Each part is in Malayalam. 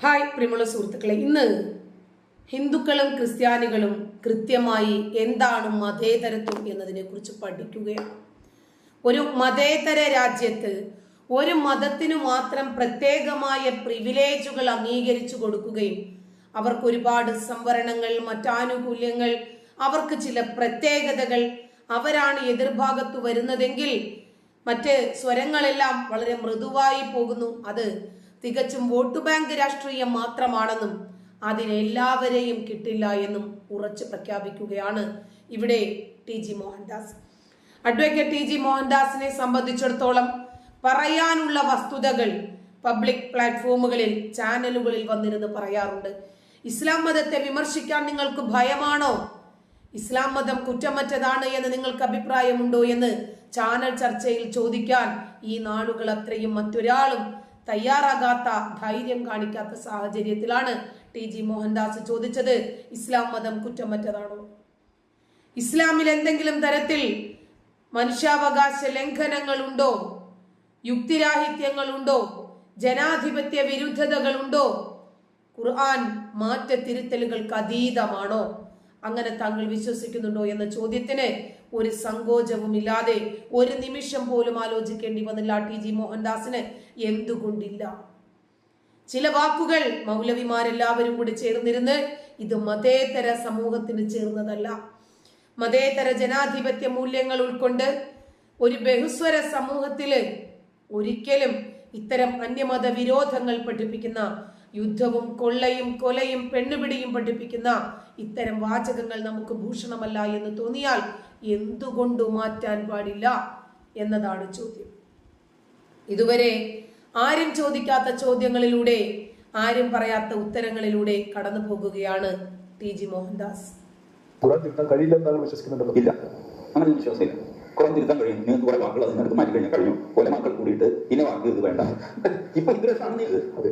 ഹായ് പ്രിയമുള്ള സുഹൃത്തുക്കളെ ഇന്ന് ഹിന്ദുക്കളും ക്രിസ്ത്യാനികളും കൃത്യമായി എന്താണ് മതേതരത്വം എന്നതിനെ കുറിച്ച് പഠിക്കുകയാണ്. ഒരു മതേതര രാജ്യത്ത് ഒരു മതത്തിനു മാത്രം പ്രത്യേകമായ പ്രിവിലേജുകൾ അംഗീകരിച്ചു കൊടുക്കുകയും അവർക്ക് ഒരുപാട് സംവരണങ്ങൾ മറ്റാനുകൂല്യങ്ങൾ അവർക്ക് ചില പ്രത്യേകതകൾ അവരാണ് എതിർഭാഗത്ത് വരുന്നതെങ്കിൽ മറ്റ് സ്വരങ്ങളെല്ലാം വളരെ മൃദുവായി പോകുന്നു. അത് തികച്ചും വോട്ട് ബാങ്ക് രാഷ്ട്രീയം മാത്രമാണെന്നും അതിനെല്ലാവരെയും കിട്ടില്ല എന്നും ഉറച്ചു പ്രഖ്യാപിക്കുകയാണ് ഇവിടെ T G Mohandas. Advocate T G മോഹൻദാസിനെ സംബന്ധിച്ചിടത്തോളം പറയാനുള്ള വസ്തുതകൾ പബ്ലിക് പ്ലാറ്റ്ഫോമുകളിൽ ചാനലുകളിൽ വന്നിരുന്ന് പറയാറുണ്ട്. ഇസ്ലാം മതത്തെ വിമർശിക്കാൻ നിങ്ങൾക്ക് ഭയമാണോ? ഇസ്ലാം മതം കുറ്റമറ്റതാണ് എന്ന് നിങ്ങൾക്ക് അഭിപ്രായമുണ്ടോ എന്ന് ചാനൽ ചർച്ചയിൽ ചോദിക്കാൻ ഈ നാളുകൾ അത്രയും മറ്റൊരാളും തയ്യാറാകാത്ത ധൈര്യം കാണിക്കാത്ത സാഹചര്യത്തിലാണ് ടി ജി മോഹൻദാസ് ചോദിച്ചത്. ഇസ്ലാം മതം കുറ്റമറ്റതാണോ? ഇസ്ലാമിൽ എന്തെങ്കിലും തരത്തിൽ മനുഷ്യാവകാശ ലംഘനങ്ങളുണ്ടോ? യുക്തിരാഹിത്യങ്ങളുണ്ടോ? ജനാധിപത്യ വിരുദ്ധതകൾ ഉണ്ടോ ഖുർആൻ മാറ്റ തിരുത്തലുകൾക്ക് അതീതമാണോ? അങ്ങനെ താങ്കൾ വിശ്വസിക്കുന്നുണ്ടോ എന്ന ചോദ്യത്തിന് ഒരു സങ്കോചവും ഇല്ലാതെ ഒരു നിമിഷം പോലും ആലോചിക്കേണ്ടി വന്നില്ല ടി ജി മോഹൻദാസിന്. എന്തുകൊണ്ടില്ല? ചില വാക്കുകൾ മൗലവിമാരെല്ലാവരും കൂടി ചേർന്നിരുന്ന് ഇത് മതേതര സമൂഹത്തിന് ചേർന്നതല്ല. മതേതര ജനാധിപത്യ മൂല്യങ്ങൾ ഉൾക്കൊണ്ട് ഒരു ബഹുസ്വര സമൂഹത്തിൽ ഒരിക്കലും ഇത്തരം അന്യമത വിരോധങ്ങൾ പഠിപ്പിക്കുന്ന യുദ്ധവും കൊള്ളയും കൊലയും പെണ്ണുപിടിയും പഠിപ്പിക്കുന്ന ഇത്തരം വാചകങ്ങൾ നമുക്ക് ഭൂഷണമല്ല എന്ന് തോന്നിയാൽ എന്തുകൊണ്ട് മാറ്റാൻ പാടില്ല എന്നതാണ് ചോദ്യം. ഇതുവരെ ആരും ചോദിക്കാത്ത ചോദ്യങ്ങളിലൂടെ ആരും പറയാത്ത ഉത്തരങ്ങളിലൂടെ കടന്നു പോകുകയാണ് ടി. ജി. മോഹൻദാസ്. ഖുറാൻ തിരുത്താൻ കഴിയില്ലെന്ന് വിശ്വസിക്കുന്നുണ്ടല്ലോ? ഇല്ല. അങ്ങനെ വിശ്വാസമില്ല. കുറെ തിരുത്താൻ കഴിയും. നിങ്ങൾക്ക് കുറെ വാക്കുകൾ അതിനടുത്ത് മാറ്റി കഴിഞ്ഞാൽ കഴിഞ്ഞു. കുറെ മക്കൾ കൂടിയിട്ട് ഇന്ന വാക്ക് ഇത് വേണ്ട. ഇപ്പൊ ഇത്ര ഇത്. അതെ.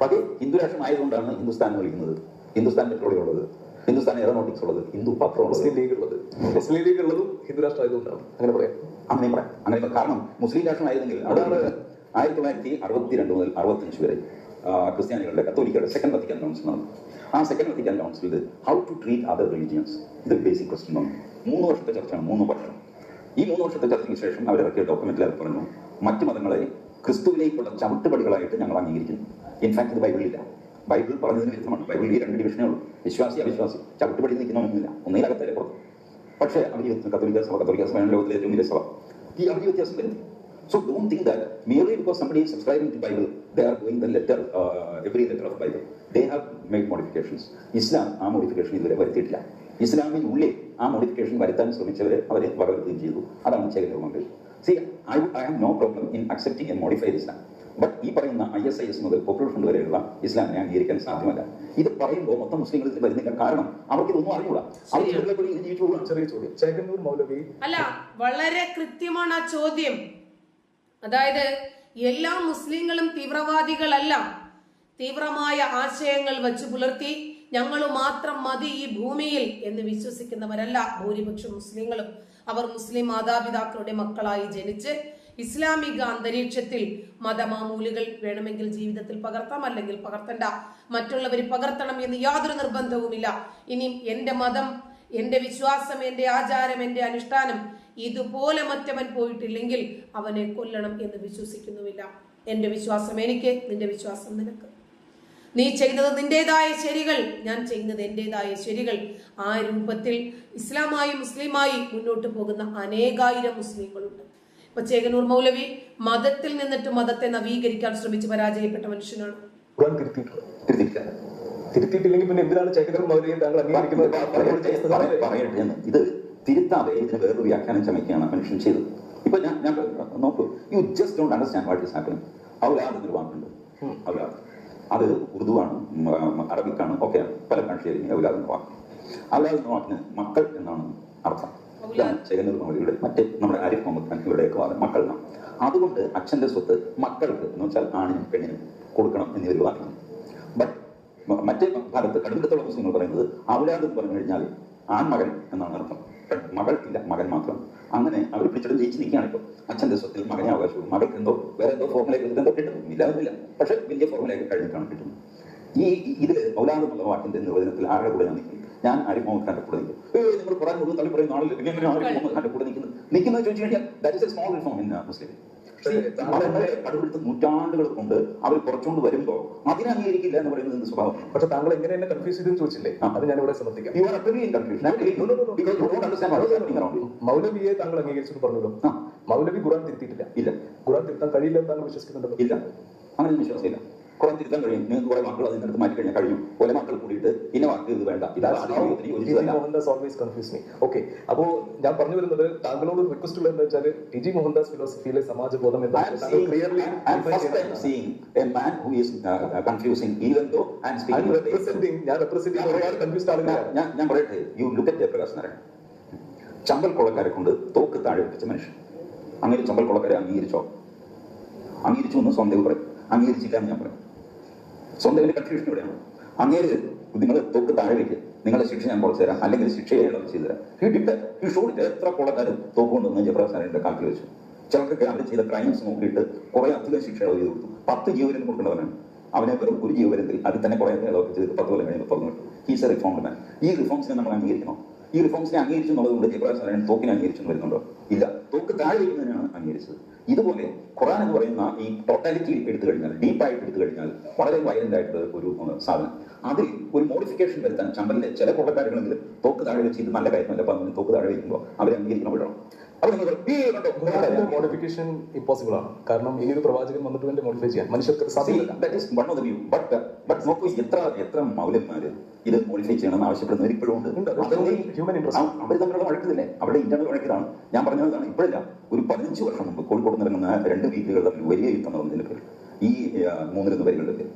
പതി ഹിന്ദുരാഷ്ട്രം ആയതുകൊണ്ടാണ് ഹിന്ദുസ്ഥാൻ വിളിക്കുന്നത്. ഹിന്ദുസ്ഥാൻ പെട്രോളിയം ഉള്ളത് ഹിന്ദുസ്ഥാൻ എയറോനോട്ടിക്സ് ഉള്ളത് ഹിന്ദു പത്രം മുസ്ലിം ലീഗ് ഉള്ളത് മുസ്ലിം ലീഗ് ഉള്ളതും ഹിന്ദു രാഷ്ട്രം ആയതുകൊണ്ടാണ് അങ്ങനെ പറയാം. അങ്ങനെ പറയാം. അങ്ങനെ. കാരണം മുസ്ലിം രാഷ്ട്രമായിരുന്നെങ്കിൽ അതാണ് ആയിരത്തി തൊള്ളായിരത്തി അറുപത്തിരണ്ട് മുതൽ അറുപത്തഞ്ച് വരെ ക്രിസ്ത്യാനികളുടെ കത്തോലിക്കയുടെ സെക്കൻഡ് വത്തിക്കാൻ കൗൺസിൽ നടന്നു. ആ സെക്കൻഡ് വത്തിക്കാൻ കൗൺസിൽ ഇത് how to treat other religions ഇത് ബേസിക് ക്വസ്റ്റ്യൻ ആണ്. മൂന്ന് വർഷത്തെ ചർച്ചയാണ്. മൂന്ന് വർഷം. ഈ മൂന്ന് വർഷത്തെ ചർച്ചയ്ക്ക് ശേഷം അവരിറക്കിയ ഡോക്യുമെന്റിൽ അവർ പറഞ്ഞു മറ്റു മതങ്ങളെ ക്രിസ്തുവിലേക്കുള്ള ചവിട്ടുപടികളായിട്ട് ഞങ്ങൾ അംഗീകരിക്കുന്നു. ഇൻഫാക്ട് ഇത് ബൈബിളില്ല ബൈബിൾ പറഞ്ഞതിന് വിരുദ്ധമാണ്. ബൈബിളിൽ ഈ രണ്ട് ഡിവിഷനേ ഉള്ളൂ. വിശ്വാസി അവിശ്വാസി. ചവിട്ടുപടി നിൽക്കുന്നൊന്നുമില്ല ഒന്നിനകത്തല്ലേ പുറത്ത് പക്ഷേ അവർ കത്തോലിക്ക സഭ കത്തോലിക്ക സഭയാണ് ലോകത്തിലെ ഏറ്റവും വലിയ സഭ. ഈ അവർ വ്യത്യാസം വരുന്നു. So don't think that merely because somebody is subscribing Bible Bible, they are going the letter, uh, every letter of Bible. They have made modifications. ഇസ്ലാം ആ മോഡിഫിക്കേഷൻ ഇതുവരെ വരുത്തിയിട്ടില്ല. ഇസ്ലാമിനുള്ളിൽ ആ മോഡിഫിക്കേഷൻ വരുത്താൻ ശ്രമിച്ചവരെ അവരെ വകവരുത്തുകയും ചെയ്തു. അതാണ് ചേരുന്നത് മംഗൾ C I I have no problem in accepting an modify Islam but ഈ പറയുന്ന ഐ എസ് ഐ എസ് മുതൽ പോപ്പുലർ ഫ്രണ്ട് വരെയുള്ള ഇസ്ലാമിനെ അംഗീകരിക്കാൻ സാധ്യമല്ല. ഇത് പറയുമ്പോൾ മൊത്തം മുസ്ലിങ്ങൾ ഇതിൽ വരുന്നില്ല. കാരണം അവർക്ക് ഇതൊന്നും അറിഞ്ഞൂടാ. ചെറിയ ചോദ്യം. ചേകന്നൂർ മൗലവി. അല്ല വളരെ കൃത്യമാണ് ആ ചോദ്യം. അതായത് എല്ലാ മുസ്ലിങ്ങളും തീവ്രവാദികളല്ല. തീവ്രമായ ആശയങ്ങൾ വച്ചു പുലർത്തി ഞങ്ങൾ മാത്രം മതി ഈ ഭൂമിയിൽ എന്ന് വിശ്വസിക്കുന്നവരല്ല ഭൂരിപക്ഷം മുസ്ലിങ്ങളും. അവർ മുസ്ലിം മാതാപിതാക്കളുടെ മക്കളായി ജനിച്ച് ഇസ്ലാമിക അന്തരീക്ഷത്തിൽ മതമാമൂലുകൾ വേണമെങ്കിൽ ജീവിതത്തിൽ പകർത്താം അല്ലെങ്കിൽ പകർത്തണ്ട. മറ്റുള്ളവർ പകർത്തണം എന്ന് യാതൊരു നിർബന്ധവുമില്ല. ഇനി എന്റെ മതം എന്റെ വിശ്വാസം എന്റെ ആചാരം എന്റെ അനുഷ്ഠാനം ഇതുപോലെ മറ്റവൻ പോയിട്ടില്ലെങ്കിൽ അവനെ കൊല്ലണം എന്ന് വിശ്വസിക്കുന്നുമില്ല. എന്റെ വിശ്വാസം എനിക്ക് നിന്റെ വിശ്വാസം നിനക്ക്. നീ ചെയ്തത് നിന്റേതായ ശരികൾ ഞാൻ ചെയ്യുന്നത് എന്റെതായ ശരികൾ. ആ രൂപത്തിൽ ഇസ്ലാമായി മുസ്ലിമായി മുന്നോട്ട് പോകുന്ന അനേകായിരം മുസ്ലിങ്ങളുണ്ട്. ഇപ്പൊ ചേകനൂർ മൗലവി മതത്തിൽ നിന്നിട്ട് മതത്തെ നവീകരിക്കാൻ ശ്രമിച്ച് പരാജയപ്പെട്ട മനുഷ്യനാണ്. തിരുത്തിയിട്ടില്ലെങ്കിൽ പിന്നെ എന്തിനാണ് ചേകന്നൂർ മൗലവിയെ താങ്കൾ അംഗീകരിക്കുന്നത്? ഇത് തിരുത്താതെ ഇതിന് വേറൊരു വ്യാഖ്യാനം ചമയ്ക്കുകയാണ് മനുഷ്യൻ ചെയ്തത്. ഇപ്പൊ ഞാൻ ഞാൻ നോക്കൂ you just don't understand what is happening എന്നൊരു വാക്കുണ്ട്. ഔലാദ് അത് ഉറുദുവാണ് അറബിക്കാണ് ഒക്കെ പല ഭാഷയിലും ഔലാദ് എന്ന വാക്ക്. ഔലാദ് എന്ന വാക്കിന് മക്കൾ എന്നാണ് അർത്ഥം. ഇതാണ് മൗലിയുടെ മറ്റ് നമ്മുടെ ആരിഫ് മുഹമ്മദ് ഖാൻ ഇവരുടെയൊക്കെ വാദം. മക്കൾ എന്നാണ്. അതുകൊണ്ട് അച്ഛന്റെ സ്വത്ത് മക്കൾക്ക് എന്ന് വെച്ചാൽ ആണിനും പെണ്ണിനും കൊടുക്കണം എന്നിവർ വാദിക്കുന്നു. ബട്ട് മറ്റേ ഭാഗത്ത് കടുങ്കത്തുള്ള മുസ്ലിങ്ങൾ പറയുന്നത് ഔലാദ് എന്ന് പറഞ്ഞു കഴിഞ്ഞാൽ ആൺമകൻ എന്നാണ് അർത്ഥം. മകൾ ഇല്ല മകൻ മാത്രം. അങ്ങനെ അവർ പിടിച്ചിട്ട് ജയിച്ച് നിൽക്കുകയാണ് ഇപ്പോൾ അച്ഛന്റെ സ്വത്തിൽ മകനെ അവകാശവും മകൾക്ക് വേറെ എന്തോ ഫോർമുലയൊക്കെ എന്തോ കിട്ടും ഇല്ലാതില്ല പക്ഷെ വലിയ ഫോർമുലയൊക്കെ കഴിഞ്ഞിട്ടാണ് കിട്ടുന്നത് ഈ ഇതിൽ ഔലാദ് എന്നുള്ള വാക്കിന്റെ നിർവചനത്തിൽ ആരുടെ കൂടെ ഞാൻ നിൽക്കും? ഞാൻ ആരിഫ് മുഹമ്മദ് കൂടെ നിൽക്കും? ഏയ് നിങ്ങൾ ഖുറാൻ മുഴുവൻ തള്ളി പറയുന്ന ആളില്ല? നിങ്ങൾ ആരിഫ് മുഹമ്മദ് കൂടെ നിൽക്കുന്നത്? നിൽക്കുന്നത് ചോദിച്ചു കഴിഞ്ഞാൽ that is a small reform in Muslim വളരെ കടുപിടുത്ത നൂറ്റാണ്ടുകൾ കൊണ്ട് അവർ കുറച്ചുകൊണ്ട് വരുമ്പോൾ അതിനെ അംഗീകരിക്കില്ല എന്ന് പറയുന്നത് എന്ത് സ്വഭാവം? പക്ഷെ താങ്കൾ എങ്ങനെ എന്നെ കൺഫ്യൂസ് ചെയ്തെന്ന് ചോദിച്ചില്ലേ? അത് ഞാൻ ഇവിടെ ശ്രദ്ധിക്കാം. മൗലവിയെ താങ്കൾ അംഗീകരിച്ചു പറഞ്ഞല്ലോ. മൗലവി ഖുറാൻ തിരുത്തിയിട്ടില്ല. ഇല്ല. ഖുറാൻ തിരുത്താൻ കഴിയില്ല എന്ന് താങ്കൾ വിശ്വസിക്കുന്നുണ്ടോ? ഇല്ല. അങ്ങനെ വിശ്വാസമില്ല. കുറെ തിരുത്താൻ കഴിയും. നിങ്ങൾക്ക് കുറെ വാക്കുകൾ നിന്ന് മാറ്റി കഴിഞ്ഞാൽ കഴിയും. ഒല മക്കൾ കൂടിയിട്ട് ഇന്ന വാക്ക് ഇത് വേണ്ട. ഇതാണ് ആദ്യത്തിന് യോജിച്ചതല്ല Mohandas always confuse me okay അപ്പോ ഞാൻ പറഞ്ഞു വരുന്നത് താങ്കളോട് റിക്വസ്റ്റ് ഉള്ളത് എന്താ വെച്ചാൽ ടി ജി മോഹൻദാസ് ഫിലോസഫിയിലെ സമാജബോധം ഞാൻ റെപ്രസെന്റ് ഒരുപാട് കൺഫ്യൂസ്ഡ് ആളുകളാണ് ഞാൻ പറയട്ടെ. You look at Jayaprakash Narayan Chambal കൊള്ളക്കാരെ കൊണ്ട് തോക്ക് താഴെ വെച്ച മനുഷ്യൻ. അങ്ങനെ ചമ്പൽ കൊള്ളക്കാരെ അംഗീകരിച്ചോ? അംഗീകരിച്ചു എന്ന് സ്വന്തം പറയും. അംഗീകരിച്ചില്ല എന്ന് ഞാൻ പറയും. സ്വന്തം കൺഫ്യൂഷൻ ഇവിടെയാണ് അങ്ങേര് നിങ്ങൾ തൊക്ക് താഴെ വെക്ക്. നിങ്ങളുടെ ശിക്ഷ ഞാൻ കുറച്ച് തരാം. അല്ലെങ്കിൽ ശിക്ഷയെ ഇളവ് ചെയ്തു തരാം. ഈ ഡിഡ് ഈ ഷോളിന്റെ എത്ര കൊള്ളക്കാർ തോക്കുകൊണ്ട് കൊണ്ടുവന്ന് ജയപ്രകാശ് നാരായണന്റെ കാക്കിൽ വെച്ചു. ചിലർക്ക് അവർ ചെയ്ത ക്രൈംസ് നോക്കിയിട്ട് കുറെ അധികം ശിക്ഷ ചെയ്ത് കൊടുത്തു. പത്ത് ജീവനും കൊടുക്കേണ്ടവനാണ് അവനെ വെറും ഒരു ജീവനത്തിൽ അതിൽ തന്നെ കുറെ ഇളവൊക്കെ ചെയ്ത് പത്ത് കൊല്ലം കഴിഞ്ഞ് തുറന്നു വിട്ടു. ഹീസ് എ റിഫോംഡ് മാൻ ഈ റിഫോംസിനെ നമ്മൾ അംഗീകരിക്കണം? ഈ റിഫോംസിനെ അംഗീകരിച്ചു എന്നുള്ളതുകൊണ്ട് ജയപ്രകാശ് നാരായണൻ തോക്കിനെ അംഗീകരിച്ചു വരുന്നുണ്ടോ? ഇല്ല. താഴെ വയ്ക്കുന്നതിനാണ് അംഗീകരിച്ചത്. ഇതുപോലെ ഖുറാൻ എന്ന് പറയുന്ന ഈ ടോട്ടാലിറ്റി എടുത്തു കഴിഞ്ഞാൽ ഡീപ്പായിട്ട് എടുത്തു കഴിഞ്ഞാൽ വളരെ വയലന്റ് ആയിട്ടുള്ള ഒരു സാധനം. അതിൽ ഒരു മോഡിഫിക്കേഷൻ വരുത്താൻ ചമ്പലിലെ ചില കൊള്ളക്കാരുകളെങ്കിലും തോക്ക് താഴെ വെച്ച് ഇത് നല്ല കാര്യമല്ല പറഞ്ഞു തോക്ക് താഴെ വയ്ക്കുമ്പോൾ അവരെ അംഗീകരിക്കണം വിടണം. അപ്പൊ നിങ്ങൾ പറയും, "ഈ കണ്ടോ, ഖുറാനിലെ മോഡിഫിക്കേഷൻ ഇമ്പോസിബിൾ ആണ്. കാരണം ഇനി ഒരു പ്രവാചകൻ വന്നിട്ട് വേണ്ടി മോഡിഫൈ ചെയ്യാൻ. മനുഷ്യർക്ക് സാധ്യമല്ല. uh, നോക്കൂ എത്ര എത്ര മൗലന്മാര് ഇത് മോഡിഫൈ ചെയ്യണമെന്ന് ആവശ്യപ്പെടുന്നവർ ഇപ്പോഴും ഉണ്ട്. interest. ആ- അവർ തമ്മിലുള്ള വഴക്കില്ലേ അവരുടെ ഇന്റർണൽ വഴക്കിലാണ് ഞാൻ പറഞ്ഞതാണ് ഇപ്പോഴല്ല. ഒരു പതിനഞ്ച് വർഷം മുമ്പ് കോഴിക്കോട് നടക്കുന്ന രണ്ട് വീക്കുകൾ തമ്മിൽ വലിയ യുദ്ധം നടന്നതിന്റെ പേര് ഈ മൂന്നിരുന്ന് വരികളുടെ പേര്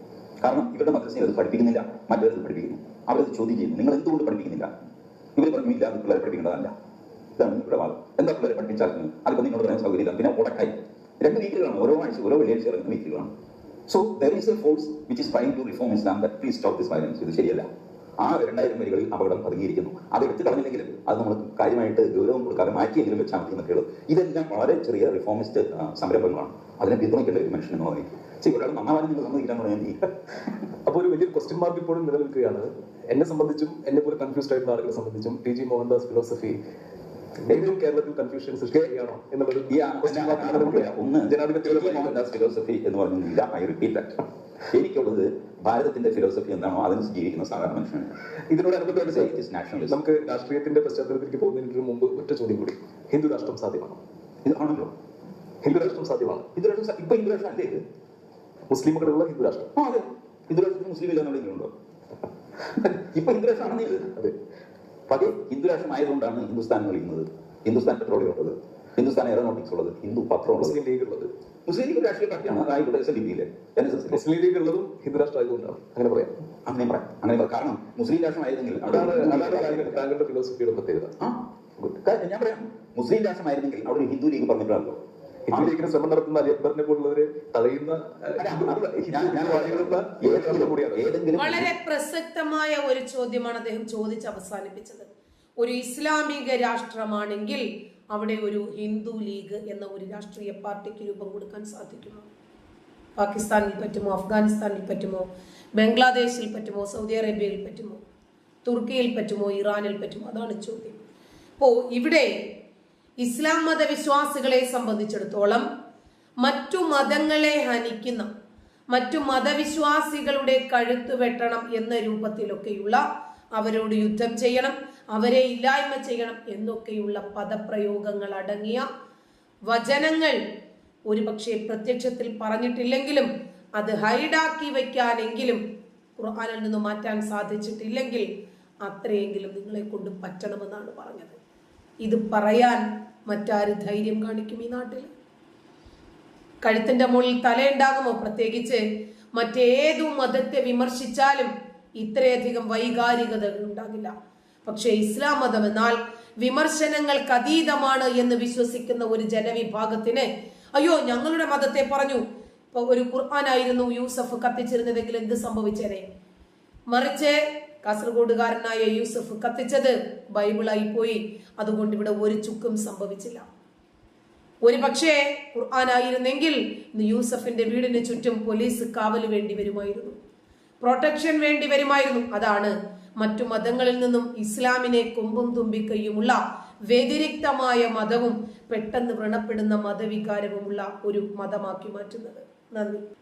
കാരണം ഇവരുടെ മദ്രസയെ അത് പഠിപ്പിക്കുന്നില്ല. മറ്റൊരു പഠിപ്പിക്കുന്നു. അവരത് ചോദ്യം ചെയ്യുന്നു. നിങ്ങൾ എന്തുകൊണ്ട് പഠിപ്പിക്കുന്നില്ല? ഇവർ പറഞ്ഞു ഇല്ല അത് പിള്ളേരെ പഠിപ്പിക്കേണ്ടതല്ല. ഇതാണ് ഇവിടെ വാദം എന്താ പിള്ളേരെ പഠിപ്പിച്ചാൽ അതിപ്പോ നിങ്ങളോട് പറയാൻ സൗകര്യമില്ല പിന്നെ ഉടക്കായി. രണ്ട് വീക്കുകളാണ് ഓരോ ആഴ്ച ഓരോ വെള്ളിയാഴ്ച ഇറങ്ങുന്ന വീക്കുകളാണ് so there is a force which is trying to reform Islam that please stop this violence ഇത് ശരിയല്ല. ആ രണ്ടായിരം വരികളിൽ അപകടം പതുങ്ങിയിരിക്കുന്നു. അത് എടുത്തു കളഞ്ഞില്ലെങ്കിലും അത് നമ്മൾ കാര്യമായിട്ട് ഗൗരവം കൊടുക്കാതെ മാറ്റിയെങ്കിലും വെച്ചാൽ മതി എന്നൊക്കെ ഉള്ളത് ഇതെല്ലാം വളരെ ചെറിയ റിഫോമിസ്റ്റ് സംരംഭങ്ങളാണ്. അതിനെ പിന്തുണയ്ക്കേണ്ട ഒരു മനുഷ്യൻ എന്ന് ശരി ഒരാൾ നന്നാവാനും നിങ്ങൾ സമ്മതിക്കാൻ പറഞ്ഞാൽ അപ്പോൾ ഒരു വലിയൊരു ക്വസ്റ്റ്യൻ മാർക്ക് ഇപ്പോഴും നിലനിൽക്കുകയാണ്. എന്നെ സംബന്ധിച്ചും എന്നെ പോലെ കൺഫ്യൂസ്ഡ് ആയിട്ടുള്ള ആളുകളെ സംബന്ധിച്ചും ടി ജി മോഹൻദാസ് ഫിലോസഫി വീണ്ടും കേരളത്തിൽ കൺഫ്യൂഷൻ സൃഷ്ടിക്കുകയാണോ ഈ. ഒന്ന് ജനാധിപത്യപരമായി ഫിലോസഫി എന്ന് പറഞ്ഞില്ല ഐ റിപ്പീറ്റ് എനിക്കുള്ളത് ഭാരതത്തിന്റെ ഫിലോസഫി എന്താണോ അതിന് ജീവിക്കുന്ന സാധാരണ മനുഷ്യനാണ്. ഇതിനോടനുബന്ധിച്ച് അനുബന്ധിച്ച്. നമുക്ക് രാഷ്ട്രീയത്തിന്റെ പശ്ചാത്തലത്തിലേക്ക് പോകുന്നതിന് മുമ്പ് ഒറ്റ ചോദ്യം കൂടി. ഹിന്ദു രാഷ്ട്രം സാധ്യമാണോ? ഇതാണല്ലോ ഹിന്ദു രാഷ്ട്രം സാധ്യമാണ്? ഹിന്ദു രാഷ്ട്രം ഇപ്പൊ ഹിന്ദു രാഷ്ട്രം അല്ലേ ഇത്? മുസ്ലിമുകളുള്ള ഹിന്ദു രാഷ്ട്രം. ആ അതെ. ഹിന്ദു രാഷ്ട്രത്തിൽ മുസ്ലിം ഇല്ല എന്നുള്ള ഇപ്പൊ ഹിന്ദു രാഷ്ട്രമാണെന്നേ അതെ. പതി ഹിന്ദു ആയതുകൊണ്ടാണ് ഹിന്ദുസ്ഥാൻ വിളിക്കുന്നത് ഹിന്ദുസ്ഥാൻ പെട്രോളിയം ഉള്ളത്. ഹിന്ദുസ്ഥാൻ എയറോനോട്ടിക്സ് ഉള്ളത്. ഹിന്ദു പത്രം മുസ്ലിം ലീഗ് ഉള്ളത്. മുസ്ലിം ലീഗ് രാഷ്ട്രീയ പാർട്ടിയാണ്. ആയിക്കോട്ടെ എസ് എസ് മുസ്ലിം ലീഗ് ഉള്ളതും ഹിന്ദു രാഷ്ട്രം ആയതുകൊണ്ടാണ്. അങ്ങനെ പറയാം. അങ്ങനെ പറയാം. അങ്ങനെ പറയാം. കാരണം മുസ്ലിം രാഷ്ട്രമായിരുന്നെങ്കിൽ അതാണ് താങ്കളുടെ- ഫിലോസഫിയുടെ പ്രത്യേകത. ഞാൻ പറയാം. മുസ്ലിം രാഷ്ട്രമായിരുന്നെങ്കിൽ അവിടെ ഒരു ഹിന്ദു ലീഗ് പറഞ്ഞിട്ടുണ്ടല്ലോ. ഹിന്ദു ലീഗിന് ശ്രമം നടത്തുന്ന അലി അക്ബറിനെ പോലുള്ളവരെ തടയുന്ന വളരെ പ്രസക്തമായ ഒരു ചോദ്യമാണ് അദ്ദേഹം ചോദിച്ച് അവസാനിപ്പിച്ചത്. ഒരു ഇസ്ലാമിക രാഷ്ട്രമാണെങ്കിൽ അവിടെ ഒരു ഹിന്ദു ലീഗ് എന്ന ഒരു രാഷ്ട്രീയ പാർട്ടിക്ക് രൂപം കൊടുക്കാൻ സാധിക്കുമോ? പാകിസ്ഥാനിൽ പറ്റുമോ? അഫ്ഗാനിസ്ഥാനിൽ പറ്റുമോ? ബംഗ്ലാദേശിൽ പറ്റുമോ? സൗദി അറേബ്യയിൽ പറ്റുമോ? തുർക്കിയിൽ പറ്റുമോ? ഇറാനിൽ പറ്റുമോ? അതാണ് ചോദ്യം. അപ്പോൾ ഇവിടെ ഇസ്ലാം മതവിശ്വാസികളെ സംബന്ധിച്ചിടത്തോളം മറ്റു മതങ്ങളെ ഹനിക്കുന്ന മറ്റു മതവിശ്വാസികളുടെ കഴുത്ത് വെട്ടണം എന്ന രൂപത്തിലൊക്കെയുള്ള അവരോട് യുദ്ധം ചെയ്യണം അവരെ ഇല്ലായ്മ ചെയ്യണം എന്നൊക്കെയുള്ള പദപ്രയോഗങ്ങൾ അടങ്ങിയ വചനങ്ങൾ ഒരുപക്ഷെ പ്രത്യക്ഷത്തിൽ പറഞ്ഞിട്ടില്ലെങ്കിലും അത് ഹൈഡാക്കി വയ്ക്കാനെങ്കിലും ഖുർആാനിൽ നിന്ന് മാറ്റാൻ സാധിച്ചിട്ടില്ലെങ്കിൽ അത്രയെങ്കിലും നിങ്ങളെ കൊണ്ട് പറ്റണമെന്നാണ് പറഞ്ഞത്. ഇത് പറയാൻ മറ്റാര് ധൈര്യം കാണിക്കും ഈ നാട്ടിൽ കഴുത്തിന്റെ മുകളിൽ തലയുണ്ടാകുമോ പ്രത്യേകിച്ച്? മറ്റേതു മതത്തെ വിമർശിച്ചാലും ഇത്രയധികം വൈകാരികതകൾ ഉണ്ടാകില്ല. പക്ഷേ ഇസ്ലാം മതം എന്നാൽ വിമർശനങ്ങൾക്ക് അതീതമാണ് എന്ന് വിശ്വസിക്കുന്ന ഒരു ജനവിഭാഗത്തിന് അയ്യോ ഞങ്ങളുടെ മതത്തെ പറഞ്ഞു. ഒരു ഖുർആാനായിരുന്നു യൂസഫ് കത്തിച്ചിരുന്നതെങ്കിൽ എന്ത് സംഭവിച്ചേനെ? മറിച്ച് കാസർഗോഡുകാരനായ യൂസഫ് കത്തിച്ചത് ബൈബിളായി പോയി. അതുകൊണ്ട് ഇവിടെ ഒരു ചുക്കും സംഭവിച്ചില്ല. ഒരു പക്ഷേ ഖുർആാനായിരുന്നെങ്കിൽ ഇന്ന് യൂസഫിന്റെ വീടിന് ചുറ്റും പോലീസ് കാവൽ വേണ്ടി വരുമായിരുന്നു. പ്രൊട്ടക്ഷൻ വേണ്ടി വരുമായിരുന്നു. അതാണ് മറ്റു മതങ്ങളിൽ നിന്നും ഇസ്ലാമിനെ കൊമ്പും തുമ്പിക്കൈയുമുള്ള വ്യതിരിക്തമായ മതവും പെട്ടെന്ന് വ്രണപ്പെടുന്ന മതവികാരവുമുള്ള ഒരു മതമാക്കി മാറ്റുന്നത്. നന്ദി.